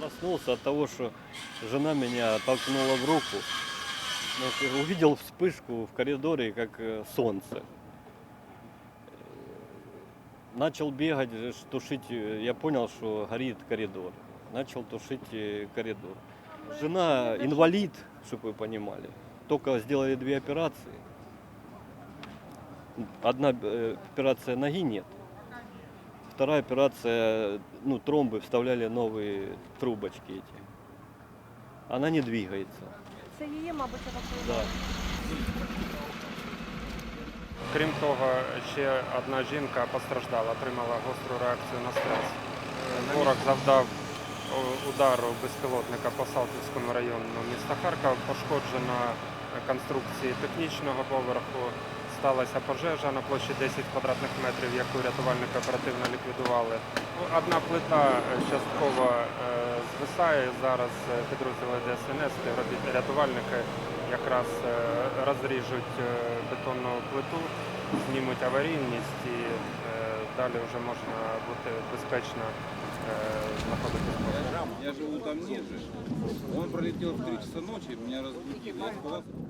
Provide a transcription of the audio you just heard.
Проснулся от того, что жена меня толкнула в руку. Ну, Увидел вспышку в коридоре, как э, солнце. Начал бегать, э, тушить. э, Я понял, что горит коридор. Начал тушить коридор. Жена инвалид, чтобы вы понимали. Только сделали две операции. Одна операция ноги нет. Вторая операция, ну, тромбы вставляли новые трубочки эти. Она не двигается. Це її, мабуть, Да. евакуювали. Крім того, ще одна жінка постраждала, отримала гостру реакцію на стрес. Е, Ворог завдав о, удару безпілотника по Салтівському району міста Харкова. Пошкоджено е, конструкції технічного поверху. Сталася пожежа на площі 10 квадратних метрів, яку рятувальники оперативно ліквідували. Ну, Одна плита е, частково е, звисає. Зараз е, підрозділи ДСНС, рятувальники якраз розріжуть бетонну плиту, знімуть аварійність і далі вже можна бути безпечно знаходитись. Я живу там ниже. Он пролетел в 3 часа разбудили. Я испугался.